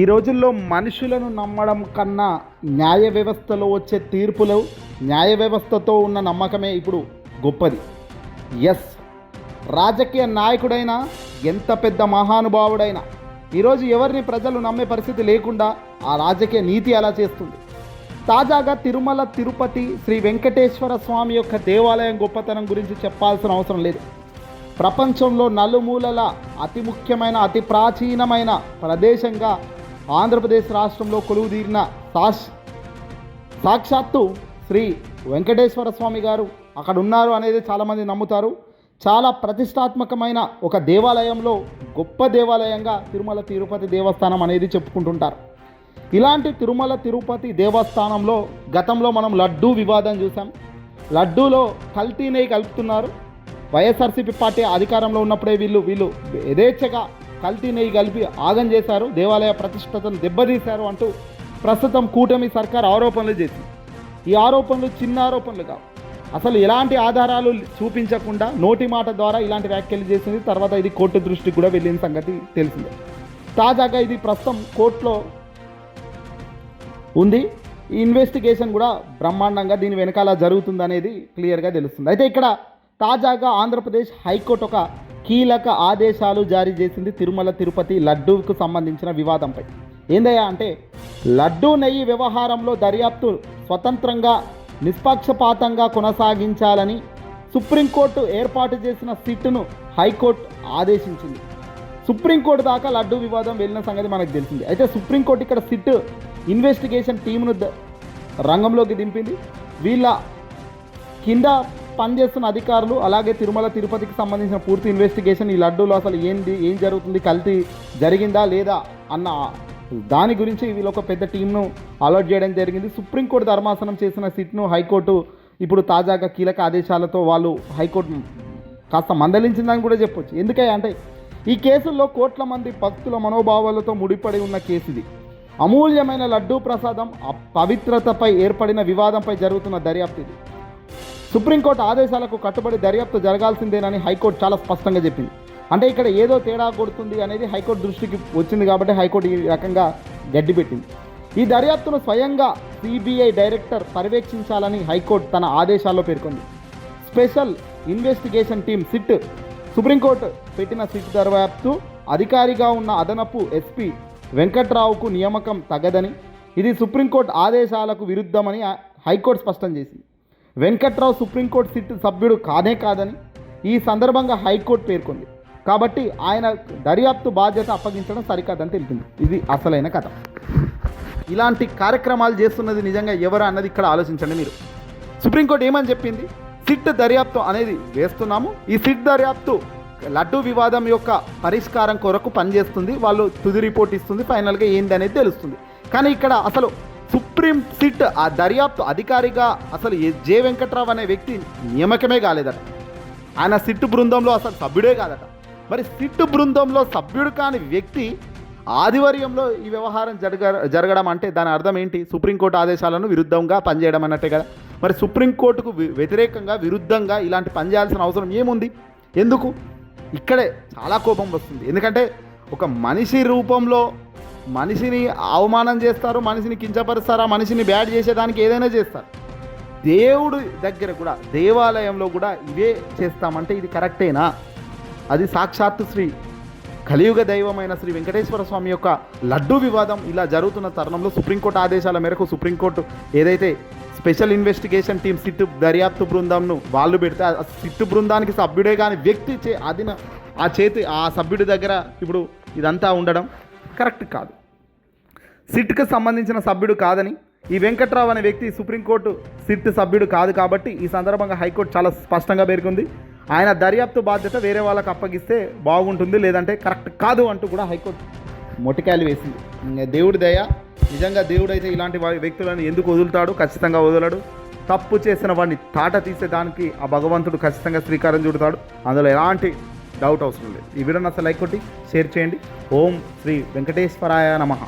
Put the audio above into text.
ఈ రోజుల్లో మనుషులను నమ్మడం కన్నా న్యాయ వ్యవస్థలో వచ్చే తీర్పులు న్యాయ వ్యవస్థతో ఉన్న నమ్మకమే ఇప్పుడు గొప్పది. ఎస్ రాజకీయ నాయకుడైనా ఎంత పెద్ద మహానుభావుడైనా ఈరోజు ఎవరిని ప్రజలు నమ్మే పరిస్థితి లేకుండా ఆ రాజకీయ నీతి అలా చేస్తుంది? తాజాగా తిరుమల తిరుపతి శ్రీ వెంకటేశ్వర స్వామి యొక్క దేవాలయం గొప్పతనం గురించి చెప్పాల్సిన అవసరం లేదు. ప్రపంచంలో నలుమూలల అతి ముఖ్యమైన అతి ప్రాచీనమైన ప్రదేశంగా ఆంధ్రప్రదేశ్ రాష్ట్రంలో కొలువుదీరిన సాక్ష్ సాక్షాత్తు శ్రీ వెంకటేశ్వర స్వామి గారు అక్కడ ఉన్నారు అనేది చాలామంది నమ్ముతారు. చాలా ప్రతిష్టాత్మకమైన ఒక దేవాలయంలో గొప్ప దేవాలయంగా తిరుమల తిరుపతి దేవస్థానం అనేది చెప్పుకుంటుంటారు. ఇలాంటి తిరుమల తిరుపతి దేవస్థానంలో గతంలో మనం లడ్డూ వివాదం చూసాం లడ్డూలో కల్తీ నెయ్యి కలుపుతున్నారు. వైఎస్ఆర్సీపీ పార్టీ అధికారంలో ఉన్నప్పుడే వీళ్ళు వీళ్ళు యథేచ్ఛగా కల్తీ నెయ్యి కలిపి ఆగం చేశారు దేవాలయ ప్రతిష్టతను దెబ్బతీశారు అంటూ ప్రస్తుతం కూటమి సర్కార్ ఆరోపణలు చేసింది. ఈ ఆరోపణలు చిన్న ఆరోపణలు కావు. అసలు ఎలాంటి ఆధారాలు చూపించకుండా నోటి మాట ద్వారా ఇలాంటి వ్యాఖ్యలు చేసింది తర్వాత ఇది కోర్టు దృష్టికి కూడా వెళ్ళిన సంగతి తెలిసిందే. తాజాగా ఇది ప్రస్తుతం కోర్టులో ఉంది. ఈ ఇన్వెస్టిగేషన్ కూడా బ్రహ్మాండంగా దీని వెనకాల జరుగుతుందనేది క్లియర్గా తెలుస్తుంది. అయితే ఇక్కడ తాజాగా ఆంధ్రప్రదేశ్ హైకోర్టు ఒక కీలక ఆదేశాలు జారీ చేసింది తిరుమల తిరుపతి లడ్డూకు సంబంధించిన వివాదంపై. ఏందయ్యా అంటే లడ్డూ నెయ్యి వ్యవహారంలో దర్యాప్తు స్వతంత్రంగా నిష్పక్షపాతంగా కొనసాగించాలని సుప్రీంకోర్టు ఏర్పాటు చేసిన సిట్ను హైకోర్టు ఆదేశించింది. సుప్రీంకోర్టు దాకా లడ్డూ వివాదం వెళ్ళిన సంగతి మనకు తెలిసింది. అయితే సుప్రీంకోర్టు ఇక్కడ సిట్ ఇన్వెస్టిగేషన్ టీమును రంగంలోకి దింపింది. వీళ్ళ కింద పనిచేస్తున్న అధికారులు అలాగే తిరుమల తిరుపతికి సంబంధించిన పూర్తి ఇన్వెస్టిగేషన్ ఈ లడ్డూలో అసలు ఏంది ఏం జరుగుతుంది కల్తీ జరిగిందా లేదా అన్న దాని గురించి వీళ్ళు ఒక పెద్ద టీంను అలర్ట్ చేయడం జరిగింది. సుప్రీంకోర్టు ధర్మాసనం చేసిన సిట్ను హైకోర్టు ఇప్పుడు తాజాగా కీలక ఆదేశాలతో వాళ్ళు హైకోర్టు కాస్త మందలించిందని కూడా చెప్పొచ్చు. ఎందుకే అంటే ఈ కేసుల్లో కోట్ల మంది భక్తుల మనోభావాలతో ముడిపడి ఉన్న కేసు ఇది అమూల్యమైన లడ్డూ ప్రసాదం ఆ పవిత్రతపై ఏర్పడిన వివాదంపై జరుగుతున్న దర్యాప్తు ఇది. సుప్రీంకోర్టు ఆదేశాలకు కట్టుబడి దర్యాప్తు జరగాల్సిందేనని హైకోర్టు చాలా స్పష్టంగా చెప్పింది. అంటే ఇక్కడ ఏదో తేడా కొడుతుంది అనేది హైకోర్టు దృష్టికి వచ్చింది కాబట్టి హైకోర్టు ఈ రకంగా గడ్డి పెట్టింది. ఈ దర్యాప్తును స్వయంగా సిబిఐ డైరెక్టర్ పర్యవేక్షించాలని హైకోర్టు తన ఆదేశాల్లో పేర్కొంది. Special investigation team SIT supreme court పెట్టిన సిట్ దర్యాప్తు అధికారిగా ఉన్న అదనపు ఎస్పీ వెంకట్రావుకు నియామకం తగదని ఇది సుప్రీంకోర్టు ఆదేశాలకు విరుద్ధమని హైకోర్టు స్పష్టం చేసింది. వెంకట్రావు సుప్రీంకోర్టు సిట్ సభ్యుడు కానే కాదని ఈ సందర్భంగా హైకోర్టు పేర్కొంది. కాబట్టి ఆయన దర్యాప్తు బాధ్యత అప్పగించడం సరికాదని తెలిపింది. ఇది అసలైన కథ. ఇలాంటి కార్యక్రమాలు చేస్తున్నది నిజంగా ఎవరు అన్నది ఇక్కడ ఆలోచించండి మీరు. సుప్రీంకోర్టు ఏమని చెప్పింది? సిట్ దర్యాప్తు అనేది వేస్తున్నాము. ఈ సిట్ దర్యాప్తు లడ్డు వివాదం యొక్క పరిష్కారం కొరకు పనిచేస్తుంది. వాళ్ళు తుది రిపోర్ట్ ఇస్తుంది. ఫైనల్గా ఏంది అనేది తెలుస్తుంది. కానీ ఇక్కడ అసలు సుప్రీం సిట్ ఆ దర్యాప్తు అధికారిగా అసలు ఏ- వెంకట్రావు అనే వ్యక్తి నియామకమే కాలేదట. ఆయన సిట్టు బృందంలో అసలు సభ్యుడే కాదట. మరి సిట్టు బృందంలో సభ్యుడు కాని వ్యక్తి ఆదివర్యంలో ఈ వ్యవహారం జరగ జరగడం అంటే దాని అర్థం ఏంటి? సుప్రీంకోర్టు ఆదేశాలను విరుద్ధంగా పనిచేయడం అన్నట్టే కదా. మరి సుప్రీంకోర్టుకు వ్యతిరేకంగా విరుద్ధంగా ఇలాంటి పని చేయాల్సిన అవసరం ఏముంది? ఎందుకు? ఇక్కడే చాలా కోపం వస్తుంది. ఎందుకంటే ఒక మనిషి రూపంలో మనిషిని అవమానం చేస్తారు మనిషిని కించపరుస్తారు ఆ మనిషిని బ్యాడ్ చేసేదానికి ఏదైనా చేస్తారు. దేవుడు దగ్గర కూడా దేవాలయంలో కూడా ఇవే చేస్తామంటే ఇది కరెక్టేనా? అది సాక్షాత్తు శ్రీ కలియుగ దైవమైన శ్రీ వెంకటేశ్వర స్వామి యొక్క లడ్డు వివాదం ఇలా జరుగుతున్న తరుణంలో సుప్రీంకోర్టు ఆదేశాల మేరకు సుప్రీంకోర్టు ఏదైతే స్పెషల్ ఇన్వెస్టిగేషన్ టీం సిట్టు దర్యాప్తు బృందంను వాళ్ళు పెడితే ఆ సిట్టు బృందానికి సభ్యుడే కానీ వ్యక్తి చే అదిన ఆ చేతి ఆ సభ్యుడి దగ్గర ఇప్పుడు ఇదంతా ఉండడం. కరెక్ట్ కాదు. సిట్కు సంబంధించిన సభ్యుడు కాదని ఈ వెంకట్రావు అనే వ్యక్తి సుప్రీంకోర్టు సిట్ సభ్యుడు కాదు కాబట్టి ఈ సందర్భంగా హైకోర్టు చాలా స్పష్టంగా పేర్కొంది. ఆయన దర్యాప్తు బాధ్యత వేరే వాళ్ళకి అప్పగిస్తే బాగుంటుంది లేదంటే కరెక్ట్ కాదు అంటూ కూడా హైకోర్టు మొటికాయలు వేసింది. దేవుడి దయ నిజంగా దేవుడైతే ఇలాంటి వ్యక్తులను ఎందుకు వదులుతాడు? ఖచ్చితంగా వదలడు. తప్పు చేసిన వాడిని తాట తీసే దానికి ఆ భగవంతుడు ఖచ్చితంగా శ్రీకారం చుడతాడు. అందులో ఎలాంటి డౌట్ అవసరం లేదు. ఈ వీడియోని అసలు లైక్ కొట్టి షేర్ చేయండి. ఓం శ్రీ వెంకటేశ్వరాయ నమః.